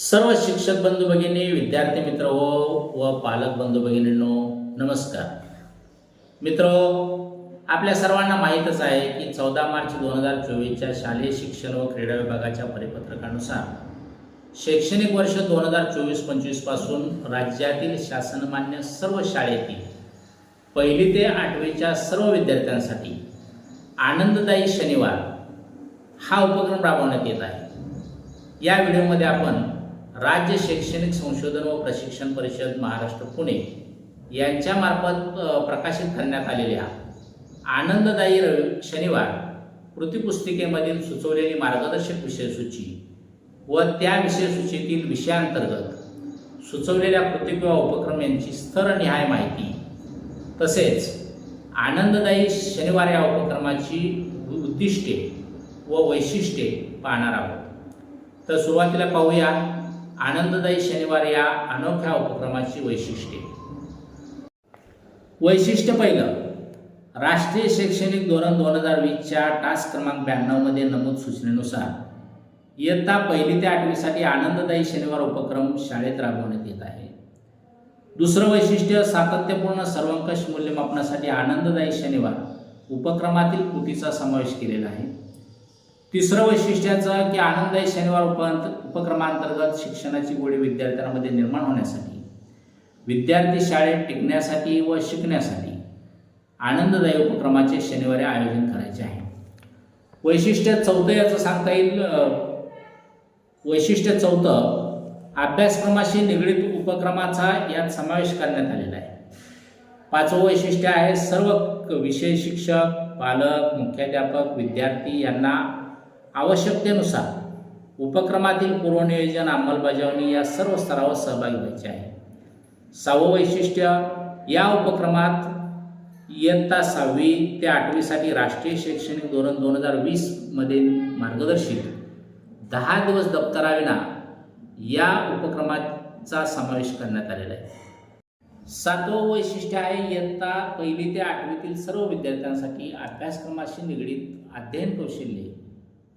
सर्व शिक्षक बंधू भगिनी विद्यार्थी मित्र हो व पालक बंधू भगिनींनो नमस्कार. मित्र आपल्या सर्वांना माहीतच आहे की चौदा मार्च दोन हजार चोवीसच्या शालेय शिक्षण व क्रीडा विभागाच्या परिपत्रकानुसार शैक्षणिक वर्ष दोन हजार चोवीस पंचवीसपासून राज्यातील शासनमान्य सर्व शाळेतील पहिली ते आठवीच्या सर्व विद्यार्थ्यांसाठी आनंददायी शनिवार हा उपक्रम राबवण्यात येत आहे. या व्हिडिओमध्ये आपण राज्य शैक्षणिक संशोधन व प्रशिक्षण परिषद महाराष्ट्र पुणे यांच्यामार्फत प्रकाशित करण्यात आलेल्या आनंददायी रवि शनिवार कृतीपुस्तिकेमधील सुचवलेली मार्गदर्शक विषयसूची व त्या विषयसूचीतील विषयांतर्गत सुचवलेल्या कृती किंवा उपक्रम यांची स्तरनिहाय माहिती तसेच आनंददायी शनिवार या उपक्रमाची उद्दिष्टे व वैशिष्ट्ये पाहणार आहोत. तर सुरुवातीला पाहूया. आनंददायी शनिवार या अनोख्या उपक्रमाची वैशिष्ट्ये. वैशिष्ट्य पहिलं राष्ट्रीय शैक्षणिक धोरण दोन हजार वीसच्या टास्क क्रमांक ब्याण्णवमध्ये नमूद सूचनेनुसार इयत्ता पहिली ते आठवीसाठी आनंददायी शनिवार उपक्रम शाळेत राबवण्यात येत आहे. दुसरं वैशिष्ट्य सातत्यपूर्ण सर्वंकष मूल्यमापनासाठी आनंददायी शनिवार उपक्रमातील कृतीचा समावेश केलेला आहे. तिसरं वैशिष्ट्याचं की आनंददायी शनिवार उपअंत उपक्रमांतर्गत शिक्षणाची गोडी विद्यार्थ्यांमध्ये निर्माण होण्यासाठी विद्यार्थी शाळेत टिकण्यासाठी व शिकण्यासाठी आनंददायी उपक्रमाचे शनिवारी आयोजन करायचे आहे. वैशिष्ट्य चौथं याचं सांगता येईल वैशिष्ट्य चौथं अभ्यासक्रमाशी निगडीत उपक्रमाचा यात समावेश करण्यात आलेला आहे. पाचवं वैशिष्ट्य आहे सर्व विषय शिक्षक पालक मुख्याध्यापक विद्यार्थी यांना आवश्यकतेनुसार उपक्रमातील पूर्वनियोजन अंमलबजावणी या सर्व स्तरावर सहभागी व्हायचे आहे. सहावं वैशिष्ट्य या उपक्रमात इयत्ता सहावी ते आठवीसाठी राष्ट्रीय शैक्षणिक धोरण दोन हजार वीसमध्ये मार्गदर्शित. दहा दिवस दप्तराविना या उपक्रमाचा समावेश करण्यात आलेला आहे. सातवं वैशिष्ट्य आहे इयत्ता पहिली ते आठवीतील सर्व विद्यार्थ्यांसाठी अभ्यासक्रमाशी निगडीत अध्ययन कौशल्ये.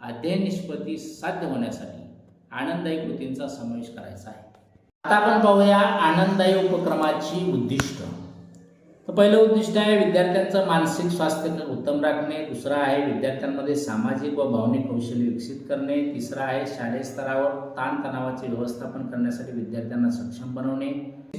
अध्ययन निष्पत्ती साध्य होण्यासाठी आनंददायी कृतींचा समावेश करायचा आहे. आता आपण पाहूया आनंददायी उपक्रमाची उद्दिष्ट. तर पहिलं उद्दिष्ट आहे विद्यार्थ्यांचं मानसिक स्वास्थ्य उत्तम राखणे. दुसरं आहे विद्यार्थ्यांमध्ये सामाजिक व भावनिक कौशल्य विकसित करणे. तिसरं आहे शालेय स्तरावर ताणतणावाचे व्यवस्थापन करण्यासाठी विद्यार्थ्यांना सक्षम बनवणे.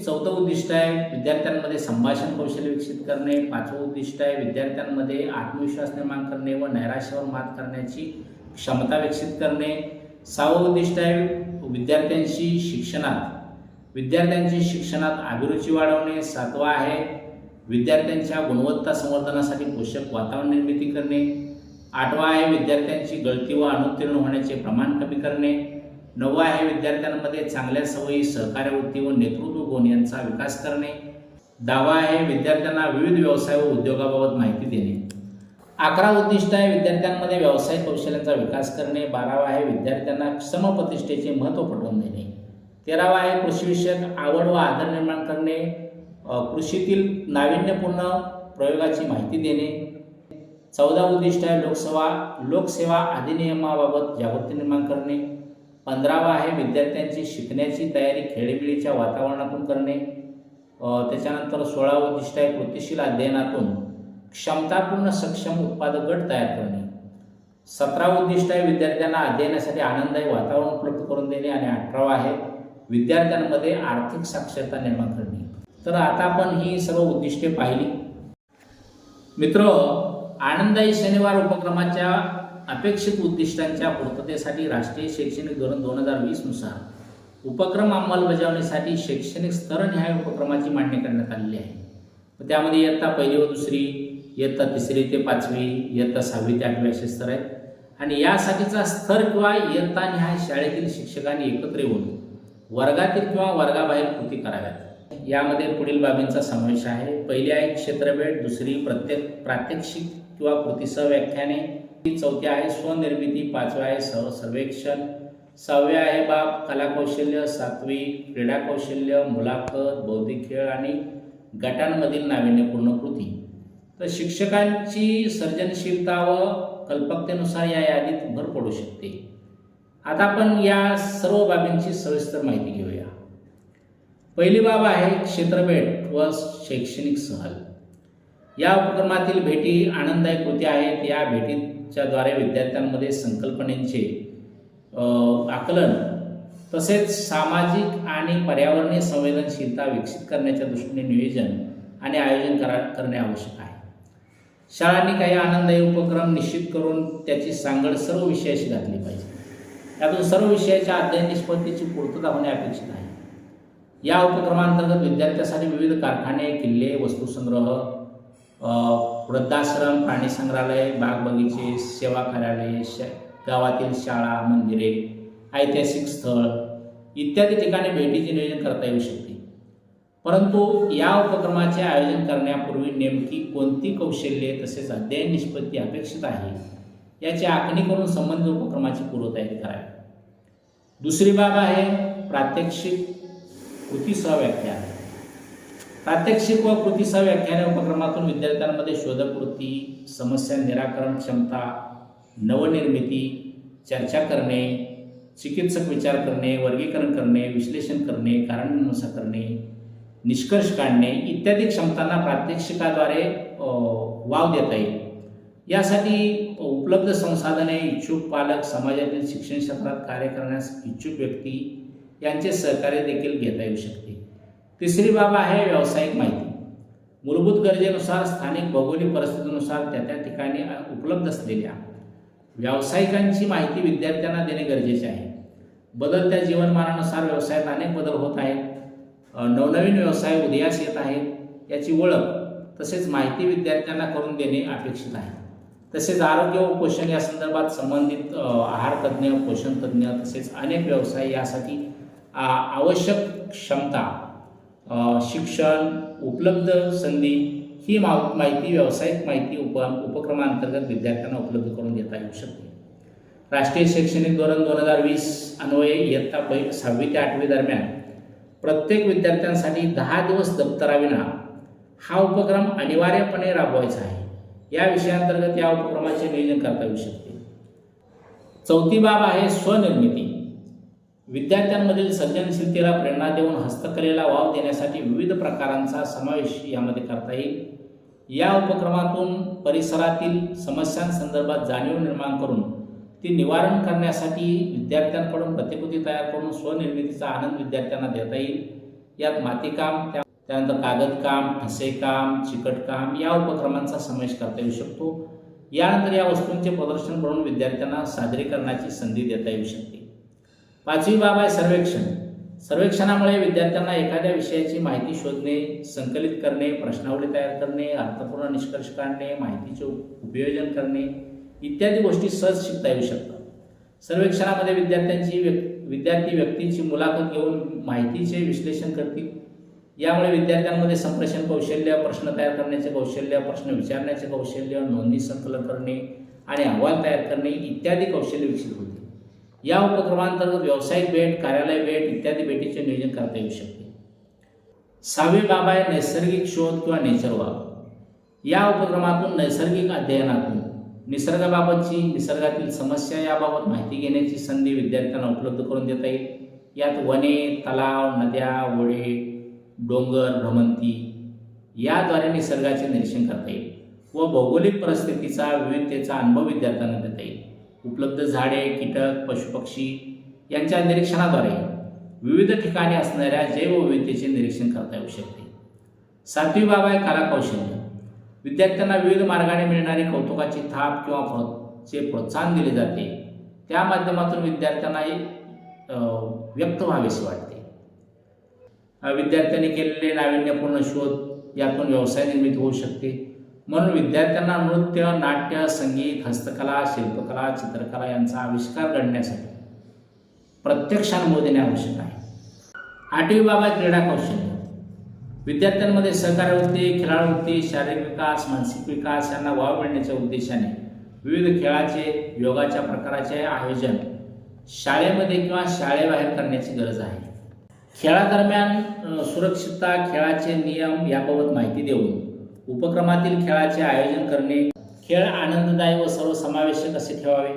चौथं उद्दिष्ट आहे विद्यार्थ्यांमध्ये संभाषण कौशल्य विकसित करणे. पाचवं उद्दिष्ट आहे विद्यार्थ्यांमध्ये आत्मविश्वास निर्माण करणे व नैराश्यावर मात करण्याची क्षमता विकसित करणे सहावं उद्दिष्ट आहे विद्यार्थ्यांशी शिक्षणात. विद्यार्थ्यांची शिक्षणात अभिरुची वाढवणे सातवा आहे. विद्यार्थ्यांच्या गुणवत्ता संवर्धनासाठी पोषक वातावरण निर्मिती करणे. आठवा आहे विद्यार्थ्यांची गळती व अनुत्तीर्ण होण्याचे प्रमाण कमी करणे. नववा आहे विद्यार्थ्यांमध्ये चांगल्या सवयी सहकार्य वृत्ती व नेतृत्व गुण यांचा विकास करणे. दहावा आहे विद्यार्थ्यांना विविध व्यवसाय व उद्योगाबाबत माहिती देणे. अकरा उद्दिष्ट आहे विद्यार्थ्यांमध्ये व्यावसायिक कौशल्यांचा विकास करणे. बारावा आहे विद्यार्थ्यांना समप्रतिष्ठेचे महत्त्व पटवून देणे. तेरावा आहे कृषीविषयक आवड व आदर निर्माण करणे. कृषीतील नाविन्यपूर्ण प्रयोगाची माहिती देणे. चौदा उद्दिष्ट आहे लोकसेवा लोकसेवा अधिनियमाबाबत जागृती निर्माण करणे. पंधरावा आहे विद्यार्थ्यांची शिकण्याची तयारी खेळीमेळीच्या वातावरणातून करणे. त्याच्यानंतर सोळा उद्दिष्ट आहे कृतिशील अध्ययनातून क्षमतापूर्ण सक्षम उत्पादक गट तयार करणे. सतरा उद्दिष्ट आहे विद्यार्थ्यांना अध्ययनासाठी आनंददायी वातावरण उपलब्ध करून देणे आणि अठरावं आहे विद्यार्थ्यांमध्ये आर्थिक साक्षरता निर्माण करणे. तर आता आपण ही सर्व उद्दिष्टे पाहिली. मित्र आनंददायी शनिवार उपक्रमाच्या अपेक्षित उद्दिष्टांच्या पूर्ततेसाठी राष्ट्रीय शैक्षणिक धोरण दोन हजार वीसनुसार उपक्रम अंमलबजावणीसाठी शैक्षणिक स्तरनिहाय उपक्रमाची मांडणी करण्यात आलेली आहे. तर त्यामध्ये इयत्ता पहिली व दुसरी इयत्ता तिसरी ते पाचवी इयत्ता सहावी ते आठवी असे स्तर आहेत. आणि यासाठीचा स्तर किंवा इयत्ता निहाय शाळेतील शिक्षकांनी एकत्र येऊन वर्गातील किंवा वर्गाबाहेर कृती कराव्यात. यामध्ये पुढील बाबींचा समावेश आहे. पहिली आहे क्षेत्रभेट दुसरी प्रत्येक प्रात्यक्षिक किंवा कृतीसह व्याख्याने चौथी आहे स्वनिर्मिती पाचवी आहे सह सर्वेक्षण सहावी आहे बाब कलाकौशल्य सातवी क्रीडा कौशल्य मुलाखत बौद्धिक खेळ आणि गटांमधील नाविन्यपूर्ण कृती. तर शिक्षकांची सर्जनशीलता व कल्पकतेनुसार या यादीत भर पडू शकते. आता आपण या सर्व बाबींची सविस्तर माहिती घेऊया. पहिली बाब आहे क्षेत्रभेट व शैक्षणिक सहल. या उपक्रमातील भेटी आनंददायक कृती आहेत. या भेटीच्या द्वारे विद्यार्थ्यांमध्ये संकल्पनेचे आकलन तसेच सामाजिक आणि पर्यावरणीय संवेदनशीलता विकसित करण्याच्या दृष्टीने नियोजन आणि आयोजन करा करणे आवश्यक आहे. शाळांनी काही आनंददायी उपक्रम निश्चित करून त्याची सांगड सर्व विषयाशी घातली पाहिजे. त्यातून सर्व विषयाच्या अध्ययन निष्पत्तीची पूर्तता होणे अपेक्षित आहे. या उपक्रमांतर्गत विद्यार्थ्यांसाठी विविध कारखाने किल्ले वस्तुसंग्रह वृद्धाश्रम प्राणी संग्रहालय बाग बगीचे सेवा कार्यालय श गावातील शाळा मंदिरे ऐतिहासिक स्थळ इत्यादी ठिकाणी भेटीचे नियोजन करता येऊ शकते. परंतु या उपक्रमाचे आयोजन करण्यापूर्वी नेमकी कोणती कौशल्ये तसेच अध्ययन निष्पत्ती अपेक्षित आहे याची आखणी करून संबंधित उपक्रमाची पूर्वतयारी करावी. दुसरी बाब आहे प्रात्यक्षिक कृतीसह सहव्याख्यान प्रात्यक्षिक व कृतीसह व्याख्यान उपक्रमातून विद्यार्थ्यांमध्ये शोधकृती समस्या निराकरण क्षमता नवनिर्मिती चर्चा करणे चिकित्सक विचार करणे वर्गीकरण करणे विश्लेषण करणे कारणमीमांसा करणे निष्कर्ष काढणे इत्यादी क्षमतांना प्रात्यक्षिकाद्वारे वाव देता येईल. यासाठी उपलब्ध संसाधने इच्छुक पालक समाजातील शिक्षण क्षेत्रात कार्य करण्यास इच्छुक व्यक्ती यांचे सहकार्य देखील घेता येऊ शकते. तिसरी बाब आहे व्यावसायिक माहिती. मूलभूत गरजेनुसार स्थानिक भौगोलिक परिस्थितीनुसार त्या त्या ठिकाणी उपलब्ध असलेल्या व्यावसायिकांची माहिती विद्यार्थ्यांना देणे गरजेचे आहे. बदलत्या जीवनमानानुसार व्यवसायात अनेक बदल होत आहेत. नवनवीन व्यवसाय उदयास येत आहेत याची ओळख तसेच माहिती विद्यार्थ्यांना करून देणे अपेक्षित आहे. तसेच आरोग्य व पोषण या संदर्भात संबंधित आहार तज्ज्ञ पोषण तज्ज्ञ तसेच अनेक व्यवसाय यासाठी आवश्यक क्षमता शिक्षण उपलब्ध संधी ही मा माहिती व्यावसायिक माहिती उप उपक्रमांतर्गत विद्यार्थ्यांना उपलब्ध करून देता येऊ शकते. राष्ट्रीय शैक्षणिक धोरण दोन हजार वीस अन्वये इयत्ता पै सहावी ते आठवी दरम्यान प्रत्येक विद्यार्थ्यांसाठी दहा दिवस दप्तराविना हा उपक्रम अनिवार्यपणे राबवायचा आहे. या विषयाअंतर्गत या उपक्रमाचे नियोजन करता येऊ शकते. चौथी बाब आहे स्वनिर्मिती. विद्यार्थ्यांमधील सर्जनशीलतेला प्रेरणा देऊन हस्तकलेला वाव देण्यासाठी विविध प्रकारांचा समावेश यामध्ये करता येईल. या उपक्रमातून परिसरातील समस्यांसंदर्भात जाणीव निर्माण करून ती निवारण करण्यासाठी विद्यार्थ्यांकडून प्रतिकृती तयार करून स्वनिर्मितीचा आनंद विद्यार्थ्यांना देता येईल. यात मातीकाम त्या त्यानंतर कागदकाम ठसेकाम चिकटकाम या उपक्रमांचा समावेश करता येऊ शकतो. यानंतर या वस्तूंचे प्रदर्शन करून विद्यार्थ्यांना सादरीकरणाची संधी देता येऊ शकते. पाचवी बाब आहे सर्वेक्षण. सर्वेक्षणामुळे विद्यार्थ्यांना एखाद्या विषयाची माहिती शोधणे संकलित करणे प्रश्नावली तयार करणे अर्थपूर्ण निष्कर्ष काढणे माहितीचे उपयोजन करणे इत्यादी गोष्टी सहज शिकता येऊ शकतात. सर्वेक्षणामध्ये विद्यार्थ्यांची व्यक् विद्यार्थी व्यक्तींची मुलाखत घेऊन माहितीचे विश्लेषण करतील. यामुळे विद्यार्थ्यांमध्ये संप्रेषण कौशल्य प्रश्न तयार करण्याचे कौशल्य प्रश्न विचारण्याचे कौशल्य नोंदणी संकलन करणे आणि अहवाल तयार करणे इत्यादी कौशल्य विकसित होते या उपक्रमांतर्गत व्यावसायिक भेट कार्यालय भेट इत्यादी भेटीचे नियोजन करता येऊ शकते. सहावी बाब आहे नैसर्गिक शोध किंवा नेचर वॉक या उपक्रमातून नैसर्गिक अध्ययनातून निसर्गाबाबतची निसर्गातील समस्या याबाबत माहिती घेण्याची संधी विद्यार्थ्यांना उपलब्ध करून देता येईल. यात वने तलाव नद्या ओढे डोंगर भ्रमंती याद्वारे निसर्गाचे निरीक्षण करता येईल व भौगोलिक परिस्थितीचा विविधतेचा अनुभव विद्यार्थ्यांना देता येईल. उपलब्ध झाडे कीटक पशुपक्षी यांच्या निरीक्षणाद्वारे विविध ठिकाणी असणाऱ्या जैवविविधतेचे निरीक्षण करता येऊ शकते. सातवी बाब आहे कला कौशल्य विद्यार्थ्यांना विविध मार्गाने मिळणारी कौतुकाची थाप किंवा प्रो प्रोत्साहन दिले जाते. त्या माध्यमातून विद्यार्थ्यांना एक व्यक्त व्हावेसे वाटते. विद्यार्थ्यांनी केलेले नाविन्यपूर्ण शोध यातून व्यवसाय निर्मिती होऊ शकते. म्हणून विद्यार्थ्यांना नृत्य नाट्य संगीत हस्तकला शिल्पकला चित्रकला यांचा आविष्कार घडण्यासाठी प्रत्यक्ष अनुभव देणे आवश्यक आहे. आठवी बाबा क्रीडा कौशल्य. विद्यार्थ्यांमध्ये सहकार्य वृत्ती खेळाडू वृत्ती शारीरिक विकास मानसिक विकास यांना वाव मिळण्याच्या उद्देशाने विविध खेळाचे योगाच्या प्रकाराचे आयोजन शाळेमध्ये किंवा शाळेबाहेर करण्याची गरज आहे. खेळादरम्यान सुरक्षितता खेळाचे नियम याबाबत माहिती देऊन उपक्रमातील खेळाचे आयोजन करणे खेळ आनंददायी व सर्वसमावेशक असे ठेवावे.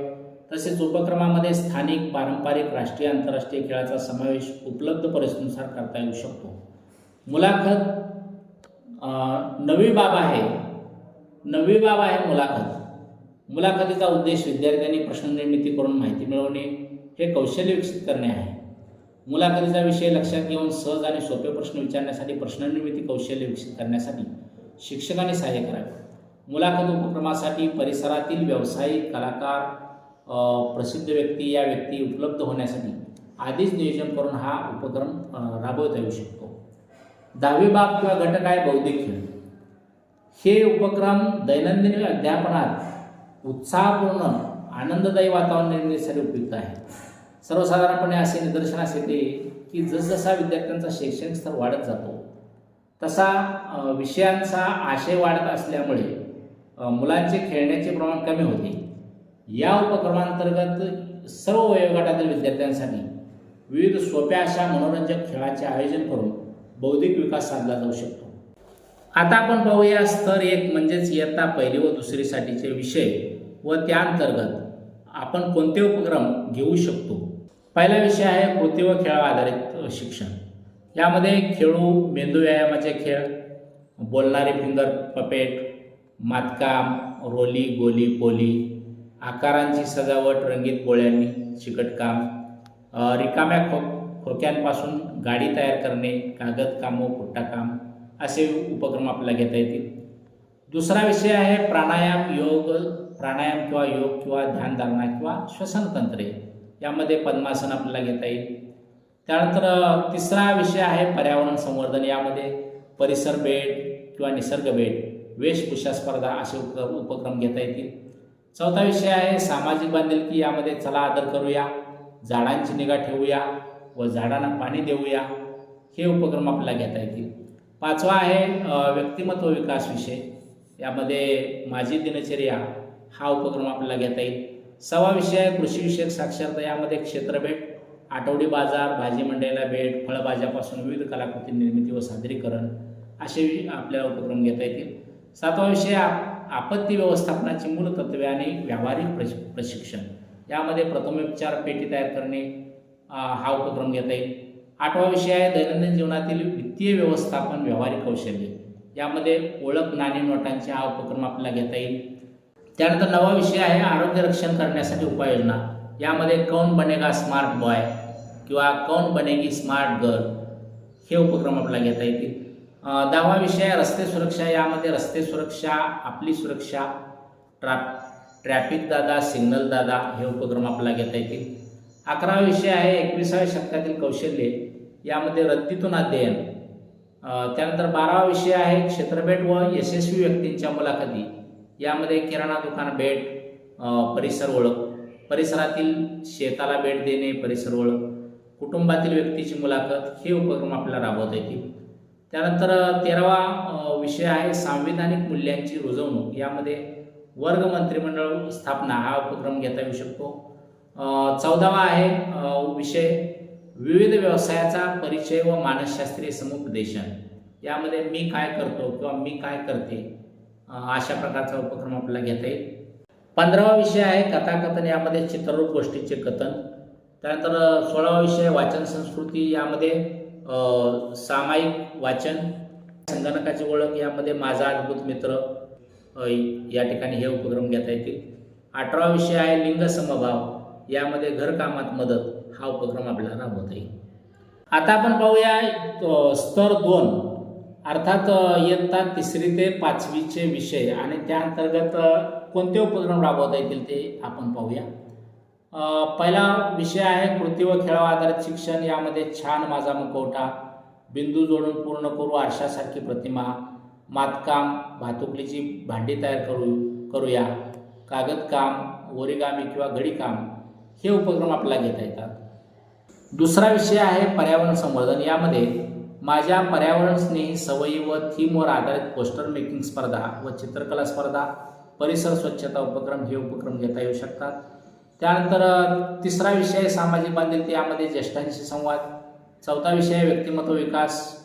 तसेच उपक्रमामध्ये स्थानिक पारंपरिक राष्ट्रीय आंतरराष्ट्रीय खेळाचा समावेश उपलब्ध परिस्थितीनुसार करता येऊ शकतो. मुलाखत नवी बाब आहे. नवी बाब आहे मुलाखत. मुलाखतीचा उद्देश विद्यार्थ्यांनी प्रश्ननिर्मिती करून माहिती मिळवणे हे कौशल्य विकसित करणे आहे. मुलाखतीचा विषय लक्षात घेऊन सहज आणि सोपे प्रश्न विचारण्यासाठी प्रश्ननिर्मिती कौशल्य विकसित करण्यासाठी शिक्षकांनी सहाय्य करावे. मुलाखत उपक्रमासाठी परिसरातील व्यावसायिक कलाकार प्रसिद्ध व्यक्ती या व्यक्ती उपलब्ध होण्यासाठी आधीच नियोजन करून हा उपक्रम राबवता येऊ शकतो. दहावी बाब किंवा घटक आहे बौद्धिक खेळ. हे उपक्रम दैनंदिन अध्यापनात उत्साहपूर्ण आनंददायी वातावरण निर्मितीसाठी उपयुक्त आहे. सर्वसाधारणपणे असे निदर्शनास येते की जसजसा विद्यार्थ्यांचा शैक्षणिक स्तर वाढत जातो तसा विषयांचा आशय वाढत असल्यामुळे मुलांचे खेळण्याचे प्रमाण कमी होते. या उपक्रमांतर्गत सर्व वयोगटातील विद्यार्थ्यांसाठी विविध सोप्या अशा मनोरंजक खेळाचे आयोजन करून बौद्धिक विकास साधला जाऊ शकतो. आता आपण पाहूया स्तर एक म्हणजेच इयत्ता पहिली व दुसरीसाठीचे विषय व त्या अंतर्गत आपण कोणते उपक्रम घेऊ शकतो? पहिला विषय आहे कृती व खेळावर आधारित शिक्षण. यामध्ये खेळू मेंदू व्यायामाचे खेळ बोलणारे फिंगर पपेट मातकाम रोली गोली पोली आकारांची सजावट रंगीत पोळ्यांनी चिकटकाम रिकाम्या खो खोक्यांपासून गाडी तयार करणे कागद काम पुट्टाकाम असे उपक्रम आपल्याला घेता येतील. दुसरा विषय आहे प्राणायाम योग प्राणायाम किंवा योग किंवा ध्यानधारणा किंवा श्वसन तंत्रे. यामध्ये पद्मासन आपल्याला घेता येईल. त्यानंतर तिसरा विषय आहे पर्यावरण संवर्धन. यामध्ये परिसर बेड किंवा निसर्ग बेड वेशभूषा स्पर्धा असे उप उपक्रम घेता येतील. चौथा विषय आहे सामाजिक बांधिलकी. यामध्ये चला आदर करूया झाडांची निगा ठेवूया व झाडांना पाणी देऊया. हे उपक्रम आपल्याला घेता येतील. पाचवा आहे व्यक्तिमत्व विकास विषय. यामध्ये माझी दिनचर्या हा उपक्रम आपल्याला घेता येईल. सवा विषय आहे कृषीविषयक साक्षरता. यामध्ये क्षेत्रभेट आठवडी बाजार भाजी मंडईला भेट फळभाज्यापासून विविध कलाकृती निर्मिती व सादरीकरण असे आपल्याला उपक्रम घेता येतील. सातवा विषय आपत्ती व्यवस्थापनाची मूलतत्वे आणि व्यावहारिक प्रश प्रशिक्षण. यामध्ये प्रथमोपचार पेटी तयार करणे हा उपक्रम घेता येईल. आठवा विषय आहे दैनंदिन जीवनातील वित्तीय व्यवस्थापन व्यावहारिक कौशल्य. यामध्ये ओळख नाणी नोटांचे हा उपक्रम आपल्याला घेता येईल. त्यानंतर नवा विषय आहे आरोग्य रक्षण करण्यासाठी उपाययोजना. यामध्ये कौन बनेगा स्मार्ट बॉय किंवा कौन बनेगी स्मार्ट गर्ल हे उपक्रम आपल्याला घेता येतील. दहावा विषय आहे रस्ते सुरक्षा. यामध्ये रस्ते सुरक्षा आपली सुरक्षा ट्रा ट्रॅफिक दादा सिग्नल दादा हे उपक्रम आपल्याला घेता येतील. अकरावा विषय आहे एकविसाव्या शतकातील कौशल्ये यामध्ये रद्दीतून अध्ययन. त्यानंतर बारावा विषय आहे क्षेत्रभेट व यशस्वी व्यक्तींच्या मुलाखती. यामध्ये किराणा दुकान भेट परिसर ओळख परिसरातील शेताला भेट देणे परिसर ओळख कुटुंबातील व्यक्तीची मुलाखत हे उपक्रम आपल्याला राबवता येतील. त्यानंतर तेरावा विषय आहे सांविधानिक मूल्यांची रुजवणूक. यामध्ये वर्ग मंत्रिमंडळ स्थापना हा उपक्रम घेता येऊ शकतो. चौदावा आहे विषय विविध व्यवसायाचा परिचय व मानसशास्त्रीय समुपदेशन. यामध्ये मी काय करतो किंवा मी काय करते अशा प्रकारचा उपक्रम आपल्याला घेता येईल. पंधरावा विषय आहे कथाकथन यामध्ये चित्ररूप गोष्टीचे कथन. त्यानंतर सोळावा विषय वाचन संस्कृती यामध्ये सामायिक वाचन संगणकाची ओळख यामध्ये माझा अद्भुत मित्र या ठिकाणी हे उपक्रम घेता येतील. अठरावा विषय आहे लिंग समभाव. यामध्ये घरकामात मदत हा उपक्रम आपल्याला राबवता येईल. आता आपण पाहूया स्तर दोन. अर्थात इयत्ता तिसरी ते पाचवीचे विषय आणि त्या अंतर्गत कोणते उपक्रम राबवता येतील ते आपण पाहूया. पहिला विषय आहे कृती व खेळावर आधारित शिक्षण. यामध्ये छान माझा मुखवटा बिंदू जोडून पूर्ण करू आरशासारखी प्रतिमा मातकाम भातुकलीची भांडी तयार करू करूया कागदकाम ओरिगामी किंवा घडीकाम हे उपक्रम आपल्याला घेता येतात. दुसरा विषय आहे पर्यावरण संवर्धन. यामध्ये माझ्या पर्यावरण स्नेही सवयी व थीमवर आधारित पोस्टर मेकिंग स्पर्धा व चित्रकला स्पर्धा परिसर स्वच्छता उपक्रम हे उपक्रम घेता येऊ शकतात. त्यानंतर तिसरा विषय आहे सामाजिक बांधिलकी. यामध्ये ज्येष्ठांशी संवाद. चौथा विषय आहे व्यक्तिमत्व विकास.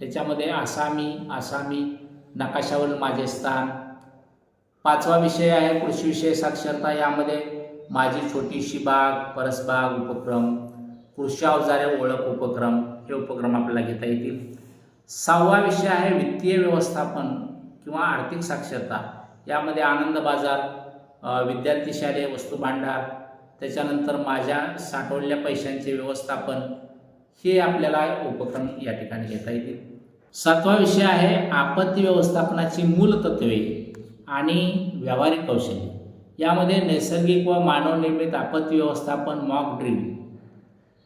त्याच्यामध्ये आसामी आसामी नकाशावरील माझे स्थान. पाचवा विषय आहे कृषी विषय साक्षरता. यामध्ये माझी छोटीशी बाग परसबाग उपक्रम कृषी अवजारे ओळख उपक्रम हे उपक्रम आपल्याला घेता येतील. सहावा विषय आहे वित्तीय व्यवस्थापन किंवा आर्थिक साक्षरता. यामध्ये आनंद बाजार विद्यार्थी शालेय वस्तू भांडार त्याच्यानंतर माझ्या साठवलेल्या पैशांचे व्यवस्थापन हे आपल्याला उपक्रम या ठिकाणी घेता येतील. सातवा विषय आहे आपत्ती व्यवस्थापनाची मूलतत्वे आणि व्यावहारिक कौशल्य. यामध्ये नैसर्गिक व मानवनिर्मित आपत्ती व्यवस्थापन मॉक ड्रिल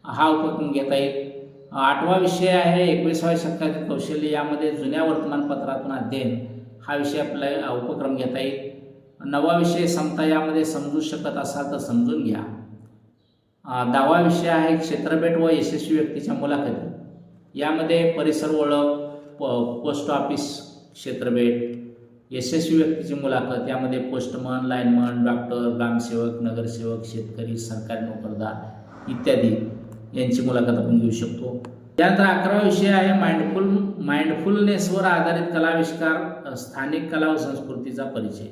हा उपक्रम घेता येईल. आठवा विषय आहे एकविसाव्या शतकातील कौशल्य. यामध्ये जुन्या वर्तमानपत्रातून अध्ययन. हा विषय आपला उपक्रम घेता येईल. नवा विषय समता यामध्ये समजू शकत असाल तर समजून घ्या. दहावा विषय आहे क्षेत्रभेट व यशस्वी व्यक्तीच्या मुलाखती. यामध्ये परिसर ओळख प पोस्ट ऑफिस क्षेत्रभेट यशस्वी व्यक्तीची मुलाखत. यामध्ये पोस्टमन लाईनमन डॉक्टर ग्रामसेवक नगरसेवक शेतकरी सरकारी नोकरदार इत्यादी यांची मुलाखत आपण घेऊ शकतो. त्यानंतर अकरावा विषय आहे माइंडफुल माइंडफुलनेसवर आधारित कलाविष्कार स्थानिक कला व संस्कृतीचा परिचय.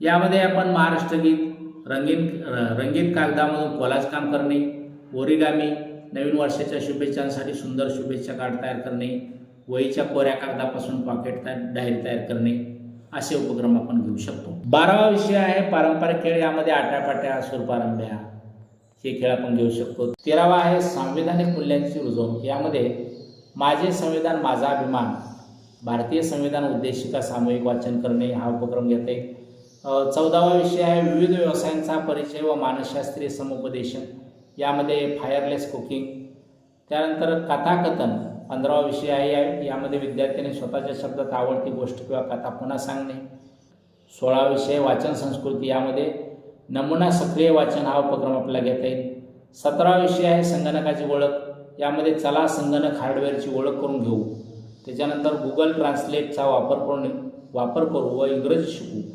यामध्ये आपण महाराष्ट्र गीत रंगीन र- रंगीत कागदामधून कोलाज काम करणे ओरिगामी नवीन वर्षाच्या शुभेच्छांसाठी सुंदर शुभेच्छा कार्ड तयार करणे वहीच्या कोऱ्या कागदापासून पॉकेट तयार डायरी तयार करणे असे उपक्रम आपण घेऊ शकतो. बारावा विषय आहे पारंपरिक खेळ. यामध्ये आट्यापाट्या सुरपारंभ्या हे खेळ आपण घेऊ शकतो. तेरावा आहे सांविधानिक मूल्यांची रुजवणूक यामध्ये माझे संविधान माझा अभिमान भारतीय संविधान उद्देशिका सामूहिक वाचन करणे हा उपक्रम घेता. येईल चौदावा विषय आहे विविध व्यवसायांचा परिचय व मानसशास्त्रीय समुपदेशन. यामध्ये फायरलेस कुकिंग त्यानंतर कथाकथन पंधरावा विषय आहे या- यामध्ये विद्यार्थ्यांनी स्वतःच्या शब्दात आवडती गोष्ट किंवा कथा पुन्हा सांगणे. सोळा विषय वाचन संस्कृती. यामध्ये नमुना सक्रिय वाचन हा उपक्रम आपल्याला घेता येईल. सतरा विषय आहे संगणकाची ओळख. यामध्ये चला संगणक हार्डवेअरची ओळख करून घेऊ. त्याच्यानंतर गुगल ट्रान्सलेटचा वापर करून वापर करू व इंग्रजी शिकू.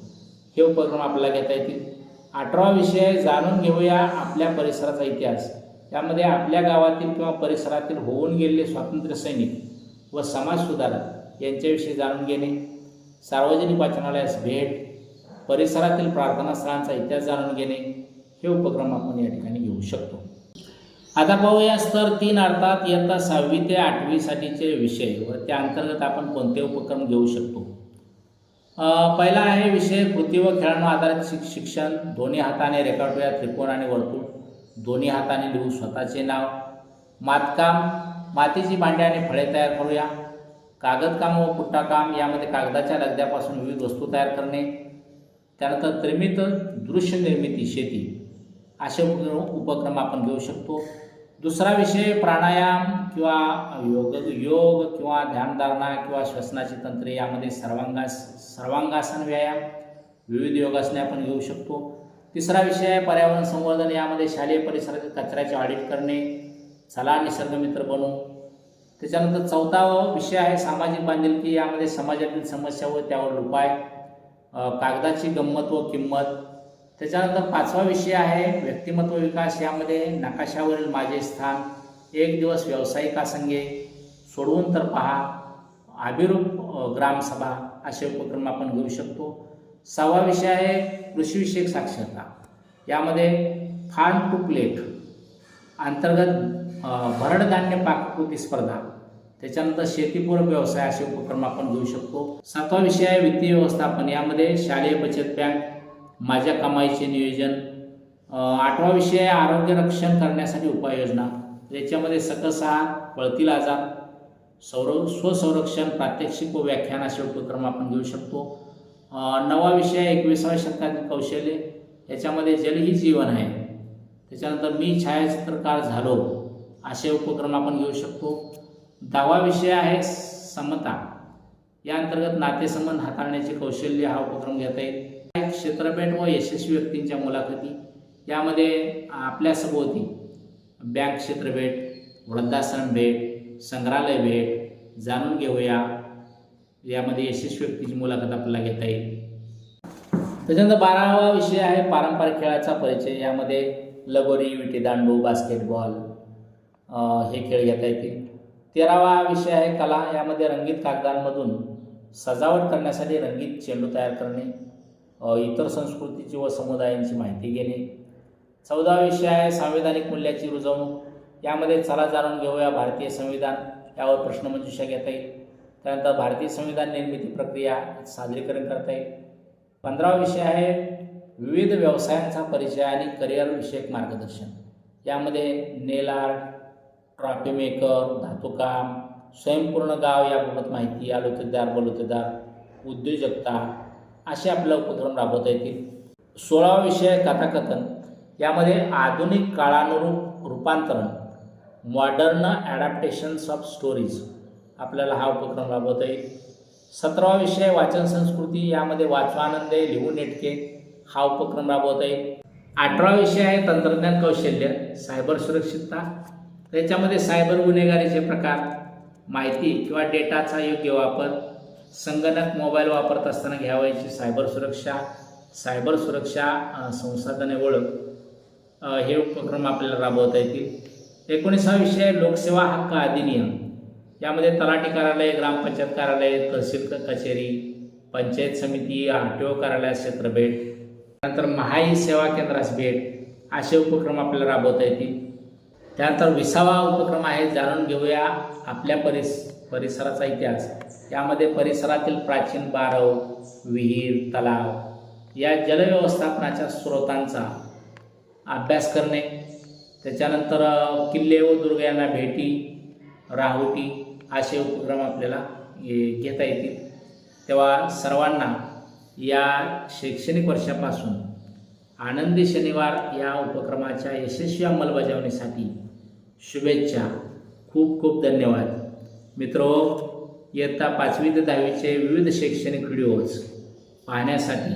हे उपक्रम आपल्याला घेता येतील. अठरावा विषय जाणून घेऊया आपल्या परिसराचा इतिहास. त्यामध्ये आपल्या गावातील किंवा परिसरातील होऊन गेलेले स्वातंत्र्य सैनिक व समाज सुधारक यांच्याविषयी जाणून घेणे सार्वजनिक वाचनालयास भेट परिसरातील प्रार्थनास्थळांचा इतिहास जाणून घेणे हे उपक्रम आपण या ठिकाणी घेऊ शकतो. आता पाहूया स्तर तीन अर्थात इयत्ता सहावी ते आठवीसाठीचे विषय व त्या अंतर्गत आपण कोणते उपक्रम घेऊ शकतो? पहिला आहे विषय कृती व खेळांवर आधारित शिक्षण. दोन्ही हाताने रेकॉर्ड वेळा त्रिकोण आणि वर्तुळ. दोन्ही हाताने लिहू स्वतःचे नाव मातकाम मातीची भांडी आणि फळे तयार करूया. कागदकाम व पुट्टाकाम यामध्ये कागदाच्या लगद्यापासून विविध वस्तू तयार करणे. त्यानंतर त्रिमित दृश्य निर्मिती शेती. असे उपक्रम आपण घेऊ शकतो. दुसरा विषय प्राणायाम किंवा योग योग किंवा ध्यानधारणा किंवा श्वसनाची तंत्रे. यामध्ये सर्वांगास सर्वांगासन व्यायाम. विविध योगासने आपण घेऊ शकतो. तिसरा विषय आहे पर्यावरण संवर्धन. यामध्ये शालेय परिसरातील कचऱ्याचे ऑडिट करणे चला निसर्गमित्र बनू त्याच्यानंतर चौथा विषय आहे सामाजिक बांधिलकी. यामध्ये समाजातील समस्या व त्यावर उपाय कागदाची गंमत व किंमत. त्याच्यानंतर पाचवा विषय आहे व्यक्तिमत्व विकास. यामध्ये नकाशावरील माझे स्थान एक दिवस व्यावसायिका संघे सोडवून तर पहा अभिरूप ग्रामसभा असे उपक्रम आपण घेऊ शकतो. सहावा विषय आहे कृषीविषयक साक्षरता. यामध्ये फार्म टू प्लेट अंतर्गत भरड धान्य पाककृती स्पर्धा. त्याच्यानंतर शेतीपूरक व्यवसाय असे उपक्रम आपण घेऊ शकतो. सातवा विषय आहे वित्तीय व्यवस्थापन. यामध्ये शालेय बचत बँक माझ्या कमाईचे नियोजन आठवा विषय आहे आरोग्य रक्षण करण्यासाठी उपाययोजना. याच्यामध्ये सकस आहार पळतील आजार सौर स्वसंरक्षण प्रात्यक्षिक व व्याख्यान असे उपक्रम आपण घेऊ शकतो. नवा विषय एकविसाव्या शतकातील कौशल्य. याच्यामध्ये जल ही जीवन आहे. त्याच्यानंतर मी छायाचित्रकार झालो. असे उपक्रम आपण घेऊ शकतो. दहावा विषय आहे समता. या अंतर्गत नातेसंबंध हाताळण्याचे कौशल्य हा उपक्रम घेता येईल. क्षेत्रपेठ व यशस्वी व्यक्तींच्या मुलाखती. यामध्ये आपल्या सभोवती बँक क्षेत्रभेट वृद्धाश्रम भेट संग्रहालय भेट जाणून घेऊया. यामध्ये यशस्वी व्यक्तीची मुलाखत आपल्याला घेता येईल. त्याच्यानंतर बारावा विषय आहे पारंपरिक खेळाचा परिचय. यामध्ये लगोरी विटीदांडू बास्केटबॉल हे खेळ घेता येतील. तेरावा विषय आहे कला. यामध्ये रंगीत कागदांमधून सजावट करण्यासाठी रंगीत चेंडू तयार करणे इतर संस्कृतीची व समुदायांची माहिती घेणे. चौदा विषय आहे संविधानिक मूल्याची रुजवणूक. यामध्ये चला जाणून घेऊया भारतीय संविधान. यावर प्रश्नमंजुषा घेता येईल. त्यानंतर भारतीय संविधान निर्मिती प्रक्रिया सादरीकरण करता येईल. पंधरावा विषय आहे विविध व्यवसायांचा परिचय आणि करिअर विषयक मार्गदर्शन. यामध्ये नेल आर्ट ट्रॉफी मेकर धातुकाम स्वयंपूर्ण गाव याबाबत माहिती आलोतेदार बलोतेदार उद्योजकता असे आपलं उपक्रम राबवता येतील. सोळावा विषय कथाकथन. यामध्ये आधुनिक काळानुरूप रूपांतरण मॉडर्न ॲडॅप्टेशन्स ऑफ स्टोरीज आपल्याला हा उपक्रम राबवता येईल. सतरावा विषय वाचन संस्कृती यामध्ये वाचवानंद लिहून नेटके हा उपक्रम राबवता येईल. अठरावा विषय आहे तंत्रज्ञान कौशल्य सायबर सुरक्षितता. त्याच्यामध्ये सायबर गुन्हेगारीचे प्रकार माहिती किंवा डेटाचा योग्य वापर संगणक मोबाईल वापरत असताना घ्यावयाची सायबर सुरक्षा सायबर सुरक्षा संसाधने ओळख हे उपक्रम आपल्याला राबवता येतील. एकोणीसावा विषय लोकसेवा हक्क अधिनियम. यामध्ये तलाठी कार्यालय ग्रामपंचायत कार्यालय तहसील कचेरी पंचायत समिती आर टी ओ कार्यालयास क्षेत्र भेट त्यानंतर महाई सेवा केंद्रास भेट. असे उपक्रम आपल्याला राबवता येतील. त्यानंतर विसावा उपक्रम आहे जाणून घेऊया आपल्या परिस परिसराचा इतिहास. यामध्ये परिसरातील प्राचीन बारव विहीर तलाव या जलव्यवस्थापनाच्या स्रोतांचा अभ्यास करणे. त्याच्यानंतर किल्ले व दुर्ग यांना भेटी राहुटी असे उपक्रम आपल्याला घेता येतील. तेव्हा सर्वांना या शैक्षणिक वर्षापासून आनंदी शनिवार या उपक्रमाच्या यशस्वी अंमलबजावणीसाठी शुभेच्छा. खूप खूप धन्यवाद. मित्रो इयत्ता पाचवी ते दहावीचे विविध शैक्षणिक व्हिडिओज पाहण्यासाठी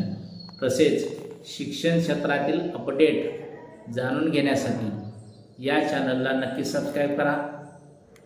तसेच शिक्षण क्षेत्रातील अपडेट जाणून घेण्यासाठी या चॅनलला नक्की सबस्क्राईब करा.